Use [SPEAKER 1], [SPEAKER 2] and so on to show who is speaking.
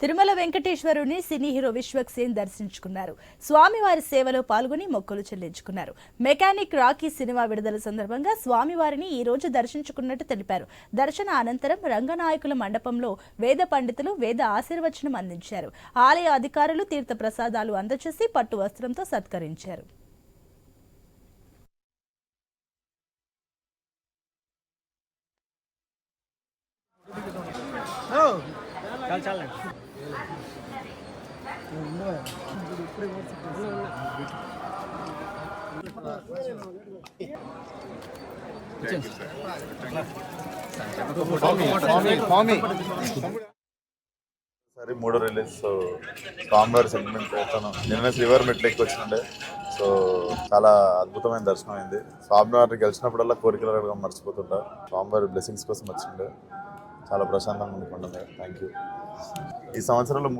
[SPEAKER 1] తిరుమల వెంకటేశ్వరుని cine hero Vishwak Sen దర్శించుకున్నారు. స్వామివారి సేవలో పాల్గొని మొక్కులు చెల్లించుకున్నారు. మెకానిక్ రాకీ సినిమా విడుదల సందర్భంగా స్వామివారిని ఈ రోజు దర్శించుకున్నట్టు తెలిపారు. దర్శన అనంతరం రంగనాయకుల మండపంలో వేద పండితులు వేద ఆశీర్వచనం అందించారు. ఆలయ అధికారులు తీర్థ ప్రసాదాలు అందచేసి పట్టు వస్త్రంతో సత్కరించారు. Oh.
[SPEAKER 2] సరే మూడో రిలీజ్ సో స్వామివారి సెగ్మెంట్ తను నిన్న శ్రీవారి మెట్లు ఎక్కి వచ్చిండే. సో చాలా అద్భుతమైన దర్శనం అయింది. స్వామివారిని గెలిచినప్పుడల్లా కోరికలు అడగడం మర్చిపోతుంటా. స్వామివారి బ్లెస్సింగ్స్ కోసం వచ్చిండే. చాలా ప్రశాంతంగా ఉండుకుంటుంది థ్యాంక్ యూ ఈ సంవత్సరంలో